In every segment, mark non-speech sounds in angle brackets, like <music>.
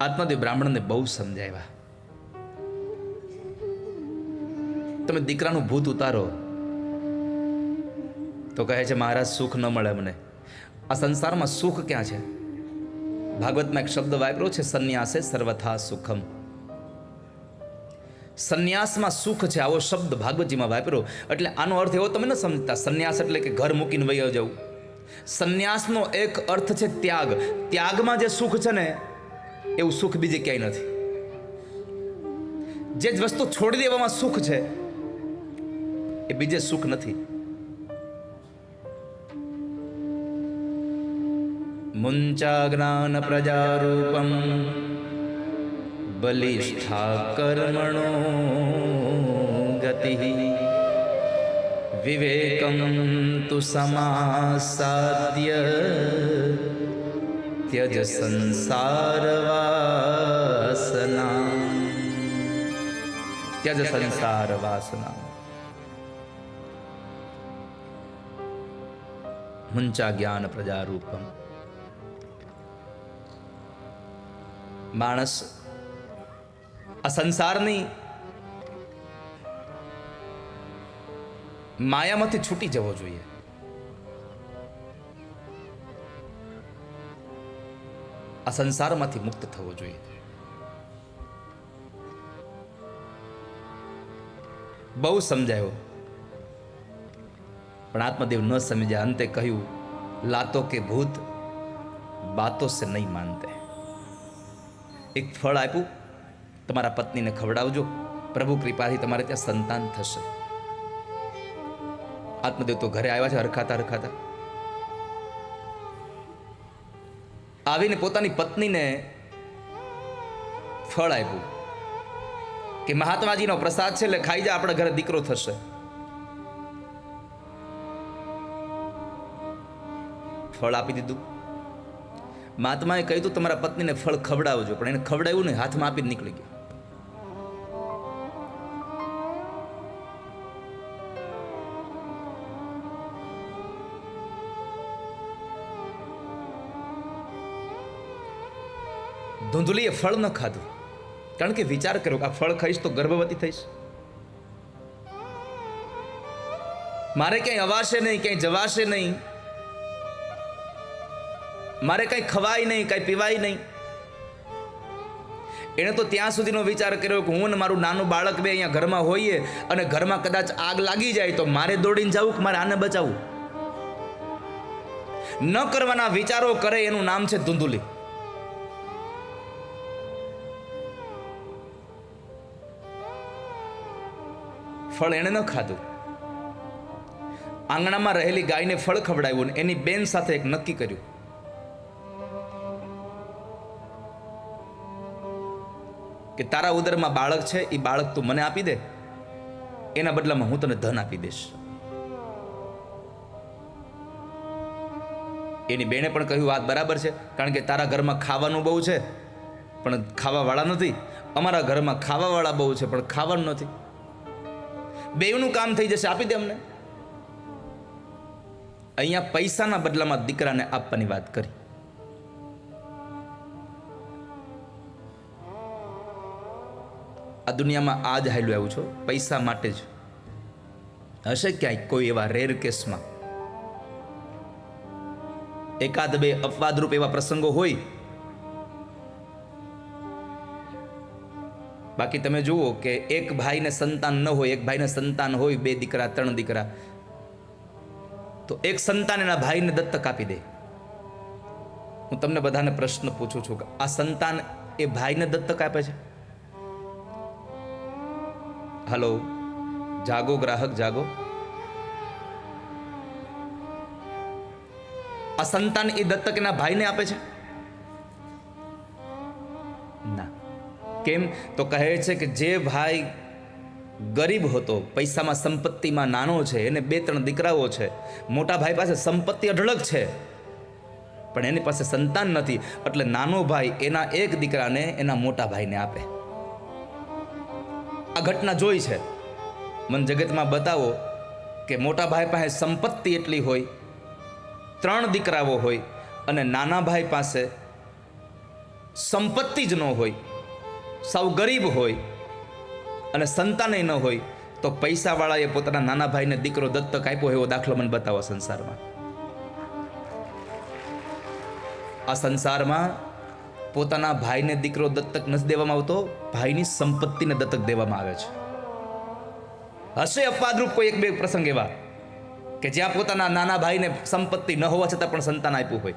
આત્માદેવ બ્રાહ્મણને બહુ સમજાવ્યા. તમે દીકરાનું ભૂત ઉતારો. તો કહે છે, મહારાજ, સુખ ન મળે મને. આ સંસારમાં સુખ ક્યાં છે? ભાગવતમાં એક શબ્દ વાપર્યો છે, સંન્યાસે સર્વથા સુખમ. સંન્યાસમાં સુખ છે, આવો શબ્દ ભાગવતજીમાં વાપર્યો. એટલે આનો અર્થ એવો, તમે ન સમજતા, સંન્યાસ એટલે કે ઘર મૂકીને વૈયા જવું સંન્યાસનો એક અર્થ છે, ત્યાગ. ત્યાગમાં જે સુખ છે ને એવું સુખ બીજે ક્યાંય નથી. જે જ વસ્તુ છોડી દેવામાં સુખ છે, એ બીજે સુખ નથી. મુંચાજ્ઞાન પ્રજારૂપમ બલિષ્ઠા કર્મણો ગતિ વિવેકમ તુ સમાસાદ્ય ત્યજ સંસાર વાસના ત્યજ સંસાર વાસના મુંચા જ્ઞાન પ્રજારૂપમ માણસ આ સંસારની માયામાંથી છૂટી જવો જોઈએ આ સંસારમાંથી મુક્ત થવો જોઈએ. બહુ સમજાયો. પણ આત્મદેવ ન સમજ્યા, અંતે કહ્યું, લાતો કે ભૂત, બાતો સે નહીં માનતે. એક ફળ આપ્યું. તમારા પત્નીને ખવડાવજો. પ્રભુ કૃપાથી તમારે ત્યાં સંતાન થશે. આત્મદેવ તો ઘરે આવ્યા છે, હરખાતા હરખાતા. આવીને પોતાની પત્નીને ફળ આપ્યું કે મહાત્માજીનો પ્રસાદ છે એટલે ખાઈ જા, આપણા ઘરે દીકરો થશે. ફળ આપી દીધું. મહાત્માએ કહ્યું તમારા પત્નીને ફળ ખવડાવજો. પણ એને ખવડાવ્યું નહીં, હાથમાં આપીને નીકળી ગયો. ધૂંધલીએ ફળ ન ખાધું. કારણ કે વિચાર કર્યો કે આ ફળ ખાઈશ તો ગર્ભવતી થઈશ. મારે ક્યાંય અવાશે નહીં, ક્યાંય જવાશે નહીં. મારે કંઈ ખવાય નહીં, કાંઈ પીવાય નહીં. એણે તો ત્યાં સુધીનો વિચાર કર્યો કે હું ને મારું નાનું બાળક બે અહીંયા ઘરમાં હોઈએ અને ઘરમાં કદાચ આગ લાગી જાય તો મારે દોડીને જવું કે મારે આને બચાવવું? ન કરવાના વિચારો કરે એનું નામ છે ધૂંધુલી. ફળ એણે ન ખાધું. આંગણામાં રહેલી ગાયને ફળ ખવડાવ્યું એની બેન સાથે એક નક્કી કર્યું. કે તારા ઉદરમાં બાળક છે એ બાળક તું મને આપી દે. એના બદલામાં હું તને ધન આપી દઈશ. એની બેને પણ કહ્યું, વાત બરાબર છે, કારણ કે તારા ઘરમાં ખાવાનું બહુ છે, પણ ખાવાવાળા નથી. અમારા ઘરમાં ખાવાવાળા બહુ છે, પણ ખાવાનું નથી. બેવનું કામ થઈ જશે. આપી દે અમને. અહીંયા પૈસાના બદલામાં દીકરાને આપવાની વાત કરી. આ દુનિયામાં આ જ હાલ્યું આવ્યું છો પૈસા માટે જ. હશે ક્યાંય કોઈ એવા રેર કેસમાં એકાદ બે અપવાદરૂપ એવા પ્રસંગો હોય બાકી તમે જુઓ કે એક ભાઈને સંતાન ન હોય, એક ભાઈને સંતાન હોય, બે દીકરા, ત્રણ દીકરા, તો એક સંતાન એના ભાઈને દત્તક આપી દે. હું તમને બધાને પ્રશ્ન પૂછું છું કે આ સંતાન એ ભાઈને દત્તક આપે છે? હલો જાગો ગ્રાહક, જાગો. આ સંતાન એ દત્તક એના ભાઈને આપે છે? કેમ? તો કહે છે કે જે ભાઈ ગરીબ હતો, પૈસામાં સંપત્તિમાં નાનો છે, એને બે ત્રણ દીકરાઓ છે, મોટા ભાઈ પાસે સંપત્તિ અઢળક છે, પણ એની પાસે સંતાન નથી, એટલે નાનો ભાઈ એના એક દીકરાને એના મોટા ભાઈને આપે. આ ઘટના જોઈ છે. મન જગતમાં બતાવો કે મોટા ભાઈ પાસે સંપત્તિ એટલી હોય, ત્રણ દીકરાઓ હોય, અને નાના ભાઈ પાસે સંપત્તિ જ ન હોય સૌ ગરીબ હોય અને સંતાને ન હોય, તો પૈસાવાળાએ પોતાના નાના ભાઈને દીકરો દત્તક આપ્યો એવો દાખલો મને બતાવો સંસારમાં. આ સંસારમાં પોતાના ભાઈને દીકરો દત્તક નથી દેવામાં આવતો, ભાઈની સંપત્તિને દત્તક દેવામાં આવે છે. હશે અપવાદરૂપ કોઈ એક બે પ્રસંગ એવા કે જ્યાં પોતાના નાના ભાઈને સંપત્તિ ન હોવા છતાં પણ સંતાન આપ્યું હોય.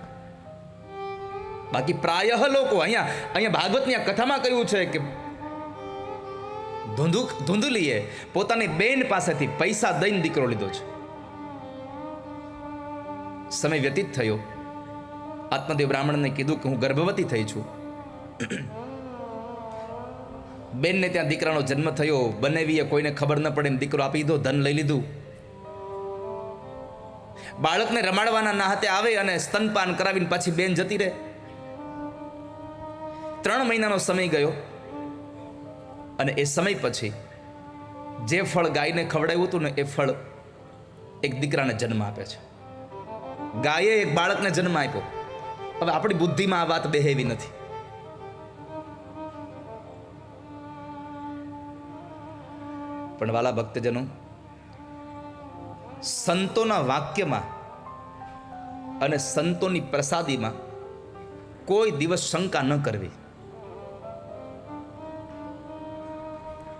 બાકી પ્રાયઃ લોકો અહીંયા અહીંયા ભાગવતની આ કથામાં કહ્યું છે કે ધુંધુ ધુંધુલીએ પોતાની બેન પાસેથી પૈસા દઈને દીકરો લીધો છે. સમય વ્યતીત થયો. આત્મદેવ બ્રાહ્મણને કીધું કે હું ગર્ભવતી થઈ છું. બેનને ત્યાં દીકરાનો જન્મ થયો. બનેવીએ કોઈને ખબર ન પડે એમ દીકરો આપી દીધો, ધન લઈ લીધું. બાળકને રમાડવાના ના આવે અને સ્તનપાન કરાવીને પાછી બેન જતી રહે. ત્રણ મહિનાનો સમય ગયો અને એ સમય પછી જે ફળ ગાયને ખવડાવ્યું હતું ને એ ફળ એક દીકરાને જન્મ આપે છે. ગાયે એક બાળકને જન્મ આપ્યો. હવે આપણી બુદ્ધિમાં આ વાત બેહેવી નથી. પણ વાલા ભક્તજનો, સંતોના વાક્યમાં અને સંતોની પ્રસાદીમાં કોઈ દિવસ શંકા ન કરવી.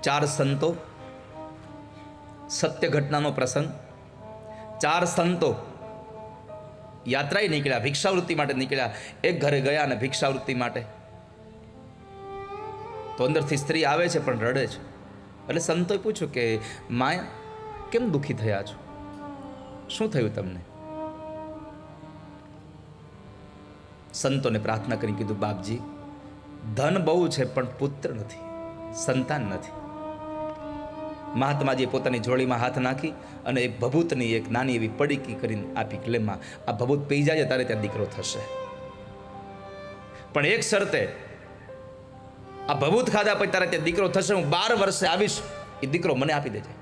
ચાર સંતો, સત્ય ઘટનાનો પ્રસંગ, ચાર સંતો યાત્રાએ નીકળ્યા, ભિક્ષાવૃત્તિ માટે નીકળ્યા, એક ઘરે ગયા અને ભિક્ષાવૃત્તિ માટે. તો અંદરથી સ્ત્રી આવે છે પણ રડે છે. એટલે સંતોએ પૂછ્યું કે, માય, કેમ દુઃખી થયા છો? શું થયું તમને? સંતોને પ્રાર્થના કરી કીધું, બાપજી, ધન બહુ છે, પણ પુત્ર નથી, સંતાન નથી. મહાત્માજીએ પોતાની જોડીમાં હાથ નાખી અને એક ભભૂતની એક નાની એવી પડીકી કરીને આપી લેમાં આ ભભૂત પી જાય તારે ત્યાં દીકરો થશે. પણ એક શરતે, આ ભભૂત ખાધા પછી તારે ત્યાં દીકરો થશે, હું બાર વર્ષે આવીશ, એ દીકરો મને આપી દેજે.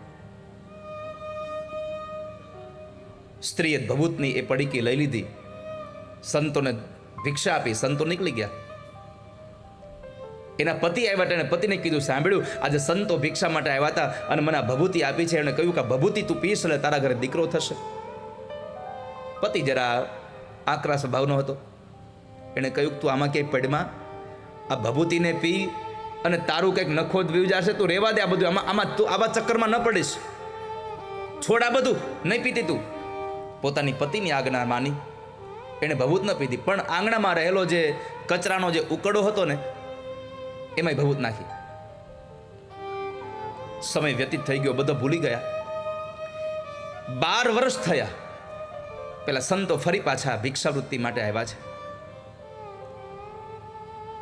સ્ત્રીએ ભભૂતની એ પડીકી લઈ લીધી, સંતોને ભિક્ષા આપી, સંતો નીકળી ગયા. એના પતિ આવ્યા હતા અને પતિને કીધું, સાંભળ્યું, આજે સંતો ભિક્ષા માટે આવ્યા હતા અને મને ભભૂતિ આપી છે. એણે કહ્યું કે, ભભૂતિ તું પીશ એટલે તારા ઘરે દીકરો થશે. પતિ જરા આકરા સ્વભાવનો હતો. એણે કહ્યું, તું આમાં ક્યાંય પડમાં? આ ભભૂતિને પી અને તારું કંઈક નખો જ જશે, તું રેવા દે આ બધું. આમાં આમાં તું આવા ચક્કરમાં ન પડીશ. છોડ આ બધું, નહીં પીતી તું. પોતાની પતિની આજ્ઞા માની. એણે ભભૂત ન પીધી, પણ આંગણામાં રહેલો જે કચરાનો જે ઉકળો હતો ને એમાંય ભભૂત નાખી. સમય વ્યતીત થઈ ગયો, બધો ભૂલી ગયા. બાર વર્ષ થયા. પેલા સંતો ફરી પાછા ભિક્ષાવૃત્તિ માટે આવ્યા છે.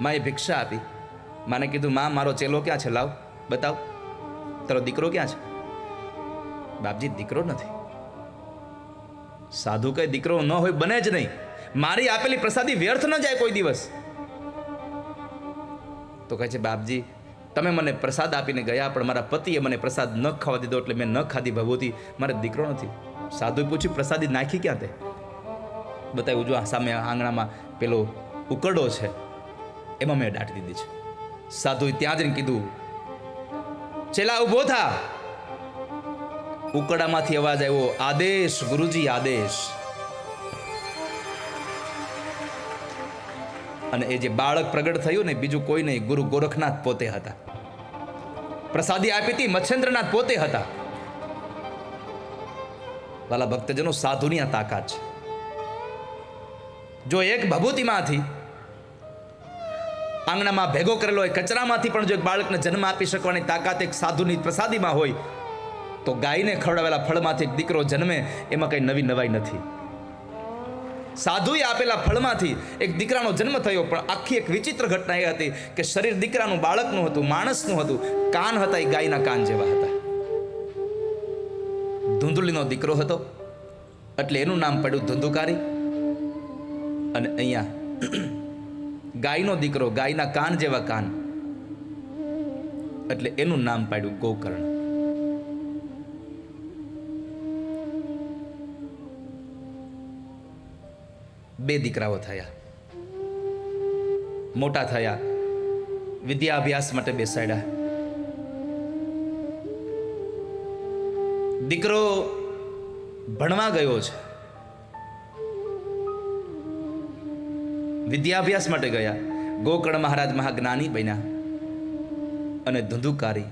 માએ ભિક્ષા આપી. માને કીધું, માં, મારો ચેલો ક્યાં છે? લાવ, બતાવ. તારો દીકરો ક્યાં છે? બાપજી, દીકરો નથી. સાધુ કઈ દીકરો ન હોય, બને જ નહીં. મારી આપેલી પ્રસાદી વ્યર્થ ન જાય કોઈ દિવસ. તો કહે છે, બાપજી, તમે મને પ્રસાદ આપીને ગયા, પણ મારા પતિએ મને પ્રસાદ ન ખાવા દીધો એટલે મેં ન ખાધી ભગવતી. મારે દીકરો નથી. સાધુએ પૂછ્યું, પ્રસાદી નાખી ક્યાં તે? બતાવ્યું, જો આ સામે આંગણામાં પેલો ઉકરડો છે, એમાં મેં દાટી દીધી છે. સાધુએ ત્યાં જઈને કીધું, ચેલા ઊભો થા. ઉકડામાંથી અવાજ આવ્યો, આદેશ, ગુરુજી, આદેશ. અને એ જે બાળક પ્રગટ થયું ને, બીજું કોઈ નહીં, ગુરુ ગોરખનાથ પોતે હતા. પ્રસાદી આપી હતી, મચ્છેન્દ્રનાથ પોતે હતા. વાલા ભક્તજનો, સાધુની આ તાકાત છે. જો એક ભભૂતિમાંથી આંગણામાં ભેગો કરેલો હોય, કચરામાંથી પણ જો એક બાળકને જન્મ આપી શકવાની તાકાત એક સાધુની પ્રસાદીમાં હોય, તો ગાયને ખવડાવેલા ફળમાંથી એક દીકરો જન્મે, એમાં કંઈ નવી નવાઈ નથી. સાધુએ આપેલા ફળમાંથી એક દીકરાનો જન્મ થયો, પણ આખી એક વિચિત્ર ઘટના એ હતી કે શરીર દીકરાનું બાળકનું હતું, માણસનું હતું, કાન હતા એ ગાયના કાન જેવા હતા. ધૂંધળીનો દીકરો હતો, એટલે એનું નામ પડ્યું ધુંધુકારી. અને અહીંયા <clears throat> ગાયનો દીકરો ગાયના કાન જેવા કાન, એટલે એનું નામ પાડ્યું ગોકર્ણ. બે દીકરાઓ થયા. મોટા થયા. વિદ્યાભ્યાસ માટે બેસાડ્યા. દીકરો ભણવા ગયો છે. વિદ્યાભ્યાસ માટે ગયા. ગોકર્ણ મહારાજ મહાજ્ઞાની બન્યા અને ધુંધુકારી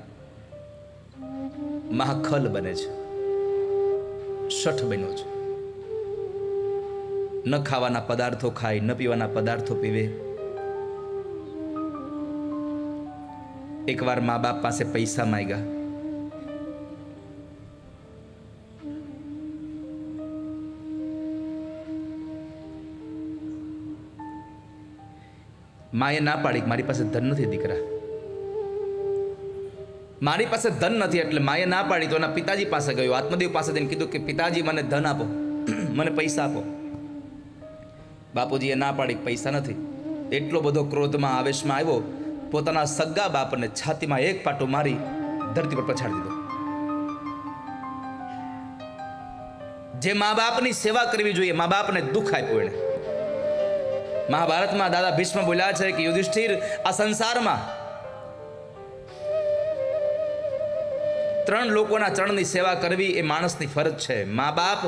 મહાખલ બને છે. શઠ બન્યો છે. ન ખાવાના પદાર્થો ખાય, ન પીવાના પદાર્થો પીવે. એકવાર મા બાપ પાસે પૈસા માંગ્યા. માએ ના પાડી મારી પાસે ધન નથી દીકરા. મારી પાસે ધન નથી એટલે માએ ના પાડી તો એના પિતાજી પાસે ગયો. આત્મદેવ પાસે જઈને કીધું કે પિતાજી, મને ધન આપો. <clears throat> મને પૈસા આપો. બાપુજીએ ના પાડી, પૈસા નથી. એટલો બધો ક્રોધમાં, આવેશમાં આવ્યો, પોતાના સગ્ગા બાપને છાતીમાં એક પાટો મારી ધરતી પર પછાડી દીધો. જે મા બાપની સેવા કરવી જોઈએ, મા બાપને દુઃખ આપ્યું એણે. મહાભારતમાં દાદા ભીષ્મ બોલ્યા છે કે યુધિષ્ઠિર, આ સંસારમાં ત્રણ લોકોના ચરણની સેવા કરવી એ માણસની ફરજ છે. મા બાપ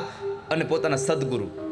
અને પોતાના સદગુરુ.